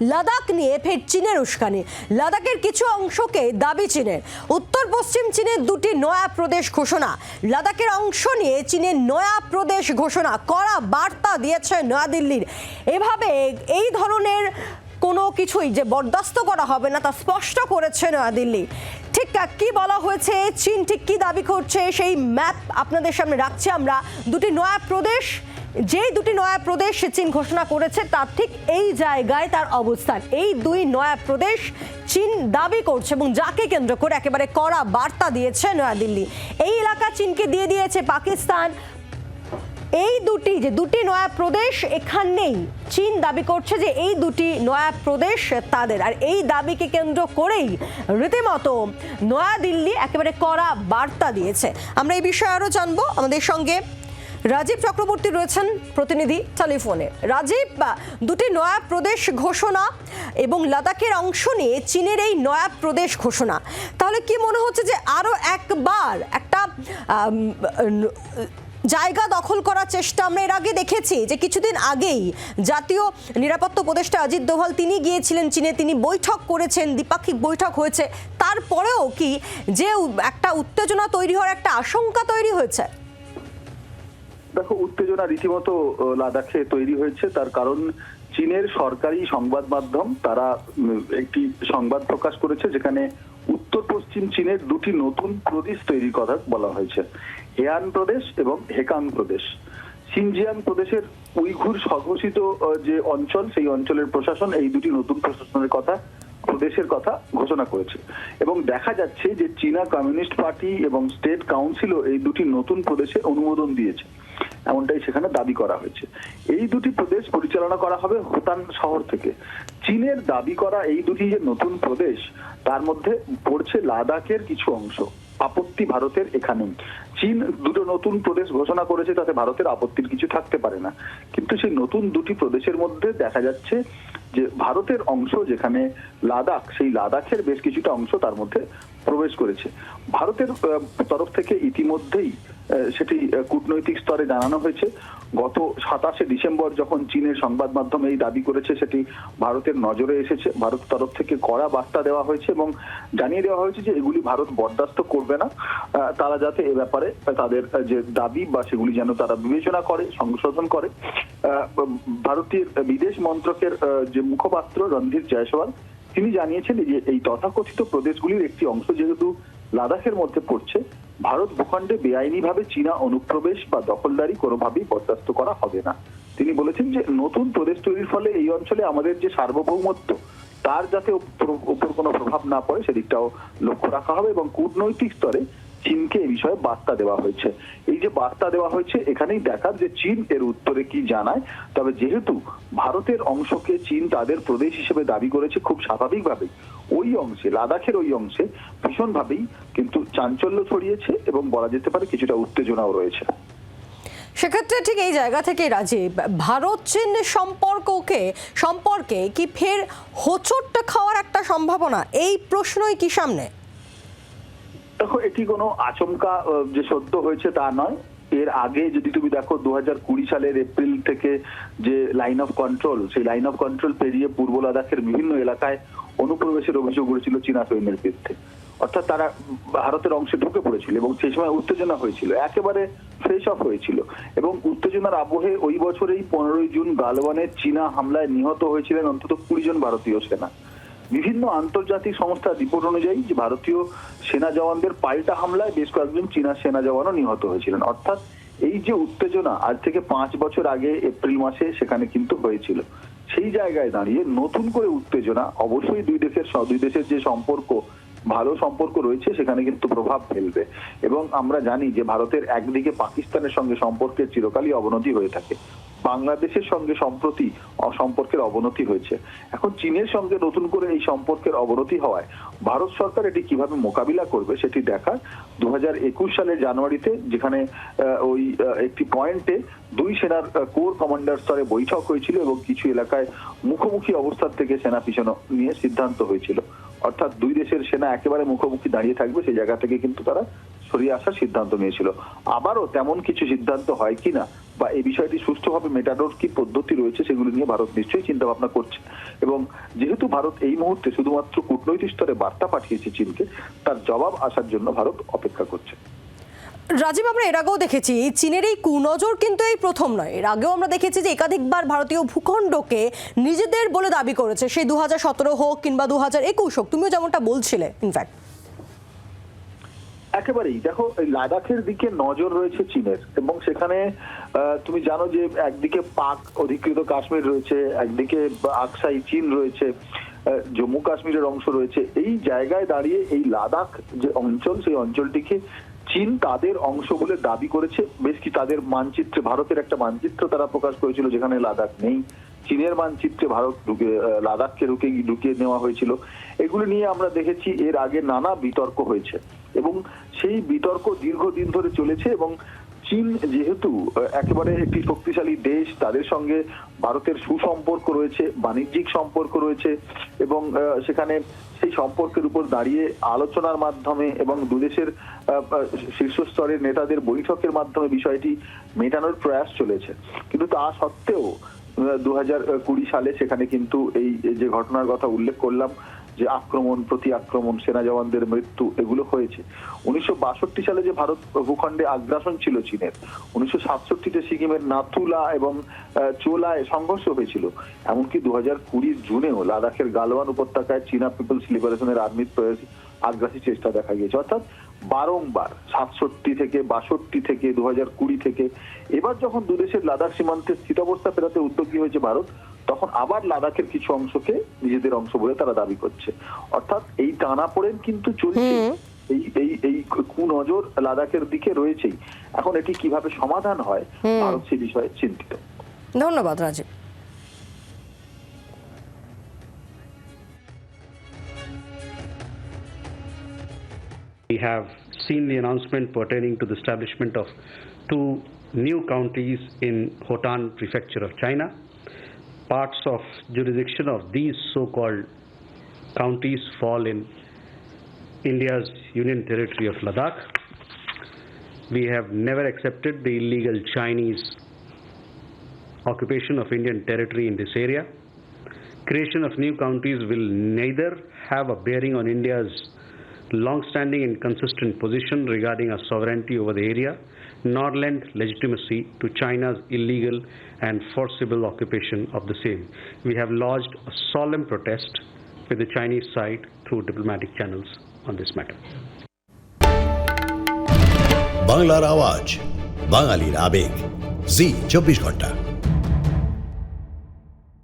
লাদাখ নিয়ে ফের চীনের উস্কানি। লাদাখের কিছু অংশকে দাবি চীনের। উত্তর পশ্চিম চীনের দুটি নয়া প্রদেশ ঘোষণা। লাদাখের অংশ নিয়ে চীনের নয়া প্রদেশ ঘোষণা করা বার্তা দিয়েছে নয়াদিল্লির। এভাবে এই ধরনের কোনো কিছুই যে বরদাস্ত করা হবে না তা স্পষ্ট করেছে নয়াদিল্লি। ঠিক কি বলা হয়েছে? চীন ঠিক কি দাবি করছে? সেই ম্যাপ আপনাদের সামনে রাখছি আমরা। দুটি নয়া প্রদেশ যেই দুটি নয়া প্রদেশ চীন ঘোষণা করেছে, তার ঠিক এই জায়গায় তার অবস্থান। এই দুই নয়া প্রদেশ চীন দাবি করছে এবং যাকে কেন্দ্র করে একেবারে কড়া বার্তা দিয়েছে নয়াদিল্লি। এই এলাকা চীনকে দিয়ে দিয়েছে পাকিস্তান। এই দুটি, যে দুটি নয়া প্রদেশ এখানেই চীন দাবি করছে যে এই দুটি নয়া প্রদেশ তাদের। আর এই দাবিকে কেন্দ্র করেই রীতিমতো নয়াদিল্লি একেবারে কড়া বার্তা দিয়েছে। আমরা এই বিষয়ে আরও জানব। আমাদের সঙ্গে রাজীব চক্রবর্তী রয়েছেন প্রতিনিধি টেলিফোনে। রাজীব দুটি নয়া প্রদেশ ঘোষণা এবং লাদাখের অংশ নিয়ে চীনের এই নয়া প্রদেশ ঘোষণা। তাহলে কি মনে হচ্ছে যে আরও একবার একটা জায়গা দখল করার চেষ্টা আমরা এর আগে দেখেছি যে কিছুদিন আগেই জাতীয় নিরাপত্তা উপদেষ্টা অজিত দোভাল তিনি গিয়েছিলেন চীনে, তিনি বৈঠক করেছেন, দ্বিপাক্ষিক বৈঠক হয়েছে। তারপরেও কি যে একটা উত্তেজনা তৈরি হওয়ার একটা আশঙ্কা তৈরি হয়েছে? দেখো, উত্তেজনা রীতিমতো লাদাখে তৈরি হয়েছে। তার কারণ চীনের সরকারি সংবাদ মাধ্যম, তারা একটি সংবাদ প্রকাশ করেছে যেখানে উত্তর পশ্চিম চীনের দুটি নতুন প্রদেশ তৈরির কথা বলা হয়েছে। হেয়ান প্রদেশ এবং হেকাং প্রদেশ। সিনজিয়াং প্রদেশের উইঘুর স্বঘোষিত যে অঞ্চল, সেই অঞ্চলের প্রশাসন এই দুটি নতুন প্রশাসনের কথা, প্রদেশের কথা ঘোষণা করেছে। এবং দেখা যাচ্ছে যে চীনা কমিউনিস্ট পার্টি এবং স্টেট কাউন্সিলও এই দুটি নতুন প্রদেশে অনুমোদন দিয়েছে। এমনটাই সেখানে দাবি করা হয়েছে। এই দুটি প্রদেশ পরিচালনা করা হবে হোতান শহর থেকে। চীনের দাবি করা এই দুটি যে নতুন প্রদেশ, তার মধ্যে পড়ছে লাদাখের কিছু অংশ। আপত্তি ভারতের এখানেই চীন দুটো নতুন প্রদেশ ঘোষণা করেছে, তাতে ভারতের আপত্তির কিছু থাকতে পারে না। কিন্তু সেই নতুন দুটি প্রদেশের মধ্যে দেখা যাচ্ছে যে ভারতের অংশ যেখানে লাদাখ, সেই লাদাখের বেশ কিছুটা অংশ তার মধ্যে প্রবেশ করেছে। ভারতের তরফ থেকে ইতিমধ্যেই সেটি কূটনৈতিক স্তরে জানানো হয়েছে। গত সাতাশে ডিসেম্বর যখন চীনের সংবাদ মাধ্যম এই দাবি করেছে সেটি ভারতের নজরে এসেছে। ভারত তরফ থেকে কড়া বার্তা দেওয়া হয়েছে এবং জানিয়ে দেওয়া হয়েছে যে এগুলি ভারত বরদাস্ত করবে না। তারা যাতে এ ব্যাপারে তাদের যে দাবি বা সেগুলি যেন তারা বিবেচনা করে সংশোধন করে। আহ, ভারতীয় বিদেশ মন্ত্রকের যে মুখপাত্র রণধীর জয়সওয়াল তিনি জানিয়েছেন যে এই তথাকথিত প্রদেশগুলির একটি অংশ যেহেতু লাদাখের মধ্যে পড়ছে ভারত ভূখণ্ডে বেআইনিভাবে চীনা অনুপ্রবেশ বা দখলদারি কোনোভাবেই বরদাস্ত করা হবে না। তিনি বলেছেন যে, নতুন প্রদেশ তৈরির ফলে এই অঞ্চলে আমাদের যে সার্বভৌমত্ব, তার যাতে উপর কোনো প্রভাব না পড়ে, সেদিকটাও লক্ষ্য রাখা হবে এবং কূটনৈতিক স্তরে চীনকে এই বিষয়ে বার্তা দেওয়া হয়েছে। এই যে বার্তা দেওয়া হয়েছে, এখানেই দেখার যে চীন এর উত্তরে কি জানায়। তবে যেহেতু ভারতের অংশকে চীন তাদের প্রদেশ হিসেবে দাবি করেছে খুব স্বাভাবিকভাবেই, ওই অংশে, লাদাখের ওই অংশে ভীষণভাবেই কিন্তু চাঞ্চল্য ছড়িয়েছে এবং বলা যেতে পারে কিছুটা উত্তেজনাও রয়েছে। সেক্ষেত্রে ঠিক এই জায়গা থেকে রাজীব, ভারত চীন সম্পর্ককে, সম্পর্কে কি ফের হোঁচটটা খাওয়ার একটা সম্ভাবনা? এই প্রশ্নই কি সামনে? দেখো, এটি কোনো আচমকা যে সত্য হয়েছে তা নয়। এর আগে যদি তুমি দেখো দু হাজার কুড়ি সালের এপ্রিল থেকে যে লাইন অফ কন্ট্রোল সেই লাইন অফ কন্ট্রোল পেরিয়ে পূর্ব লাদাখের বিভিন্ন এলাকায় অনুপ্রবেশের অভিযোগ উঠেছিল চীনা সৈন্যের বিরুদ্ধে। অর্থাৎ তারা ভারতের অংশে ঢুকে পড়েছিল এবং সেই সময় উত্তেজনা হয়েছিল, একেবারে ফ্রেশ অফ হয়েছিল। এবং উত্তেজনার আবহে ওই বছরেই পনেরোই জুন গালওয়ানের চীনা হামলায় নিহত হয়েছিলেন অন্তত কুড়ি জন ভারতীয় সেনা। বিভিন্ন আন্তর্জাতিক সংস্থার রিপোর্ট অনুযায়ী যে ভারতীয় সেনা জওয়ানদের পাল্টা হামলায় বেশ কয়েকজন চীনা সেনা জওয়ানও নিহত হয়েছিলেন। অর্থাৎ এই যে উত্তেজনা আজ থেকে পাঁচ বছর আগে এপ্রিল মাসে সেখানে কিন্তু হয়েছিল। সেই জায়গায় দাঁড়িয়ে নতুন করে উত্তেজনা, অবশ্যই দুই দেশের দুই দেশের যে সম্পর্ক, ভালো সম্পর্ক রয়েছে, সেখানে কিন্তু প্রভাব ফেলবে। এবং আমরা জানি যে ভারতের একদিকে পাকিস্তানের সঙ্গে সম্পর্কের চিরকালই অবনতি হয়ে থাকে। বাংলাদেশের সঙ্গে সম্প্রতি সম্পর্কের অবনতি হয়েছে। এখন চীনের সঙ্গে নতুন করে এই সম্পর্কের অবনতি হওয়ায় ভারত সরকার এটি কীভাবে মোকাবিলা করবে সেটি দেখার দুহাজার একুশ সালের জানুয়ারিতে যেখানে ওই একটি পয়েন্টে দুই সেনার কোর কমান্ডার স্তরে বৈঠক হয়েছিল এবং কিছু এলাকায় মুখোমুখি অবস্থান থেকে সেনা পিছানো নিয়ে সিদ্ধান্ত হয়েছিল। অর্থাৎ দুই দেশের সেনা একেবারে মুখোমুখি দাঁড়িয়ে থাকবে, সেই জায়গা থেকে কিন্তু তারা সরিয়ে আসার সিদ্ধান্ত নিয়েছিল। আবারও তেমন কিছু সিদ্ধান্ত হয় কিনা বা এই বিষয়টি সুষ্ঠুভাবে মেটানোর কি পদ্ধতি রয়েছে সেগুলো নিয়ে ভারত নিশ্চয়ই চিন্তা ভাবনা করছে। এবং যেহেতু ভারত এই মুহূর্তে শুধুমাত্র কূটনৈতিক স্তরে বার্তা পাঠিয়েছে চীনকে, তার জবাব আসার জন্য ভারত অপেক্ষা করছে। রাজীব, আমরা এর আগেও দেখেছি, চীনের এই কুনজর কিন্তু এই প্রথম নয়। এর আগেও আমরা দেখেছি যে একাধিকবার ভারতীয় ভূখণ্ডকে নিজেদের বলে দাবি করেছে সেই দু হাজার সতেরো হোক কিংবা দু হাজার একুশ হোক। তুমিও যেমনটা বলছিলে ইনফ্যাক্ট একেবারেই। দেখো লাদাখের দিকে নজর রয়েছে চীনের এবং সেখানে তুমি জানো যে একদিকে পাক অধিকৃত কাশ্মীর রয়েছে, একদিকে আকসাই চীন রয়েছে জম্মু কাশ্মীরের অংশ রয়েছে। এই জায়গায় দাঁড়িয়ে এই লাদাখ যে অঞ্চল, সেই অঞ্চলটিকে চীন তাদের অংশ বলে দাবি করেছে। বেশ কি, তাদের মানচিত্রে, ভারতের একটা মানচিত্র তারা প্রকাশ করেছিল যেখানে লাদাখ নেই। চীনের মানচিত্রে ভারত ঢুকে লাদাখকে ঢুকে ঢুকিয়ে নেওয়া হয়েছিল। এগুলো নিয়ে আমরা দেখেছি, এর আগে নানা বিতর্ক হয়েছে। এবং সেই বিতর্ক দীর্ঘদিন ধরে চলেছে এবং চীন যেহেতু একেবারে একটি শক্তিশালী দেশ, তাদের সঙ্গে ভারতের সুসম্পর্ক রয়েছে, বাণিজ্যিক সম্পর্ক রয়েছে এবং সেখানে সেই সম্পর্কের উপর দাঁড়িয়ে আলোচনার মাধ্যমে এবং দুদেশের শীর্ষস্তরের নেতাদের বৈঠকের মাধ্যমে বিষয়টি মেটানোর প্রয়াস চলেছে। কিন্তু তা সত্ত্বেও দু হাজার কুড়ি সালে সেখানে কিন্তু এই যে ঘটনার কথা উল্লেখ করলাম যে আক্রমণ, প্রতি আক্রমণ, সেনা জওয়ানদের মৃত্যু, এগুলো হয়েছে। উনিশশো বাষট্টি সালে যে ভারত ভূখণ্ডে আগ্রাসন ছিল চীনের, উনিশশো সাতষট্টিতে সিকিমের নাথুলা এবং চোলায় সংঘর্ষ হয়েছিল। এমনকি দু হাজার কুড়ির জুনেও লাদাখের গালওয়ান উপত্যকায় চীনা পিপলস লিবারেশনের আর্মির প্রয়াস, আগ্রাসী চেষ্টা দেখা গিয়েছে। অর্থাৎ বারংবার সাতষট্টি থেকে বাষট্টি থেকে দু কুড়ি থেকে, এবার যখন দুদেশের লাদাখ সীমান্তে স্থিতাবস্থা ফেরাতে উদ্যোগী হয়েছে ভারত তখন আবার লাদাখের কিছু অংশকে নিজেদের অংশ বলে তারা দাবি করছে। অর্থাৎ এই টানাপোড়েন কিন্তু চলছে। এই এই এই কুনজর লাদাখের দিকে রয়েছেই। এখন এটি কীভাবে সমাধান হয় ভারত সে বিষয়ে চিন্তিত। ধন্যবাদ Rajib. We have seen the announcement pertaining to the establishment of two new counties in Hotan Prefecture of China. Parts of jurisdiction of these so-called counties fall in India's Union Territory of Ladakh. We have never accepted the illegal Chinese occupation of Indian territory in this area. Creation of new counties will neither have a bearing on India's long-standing and consistent position regarding our sovereignty over the area, nor lend legitimacy to China's illegal and forcible occupation of the same. We have lodged a solemn protest with the Chinese side through diplomatic channels on this matter. বাংলার আওয়াজ বাঙালির আবেগ জি চব্বিশ ঘন্টা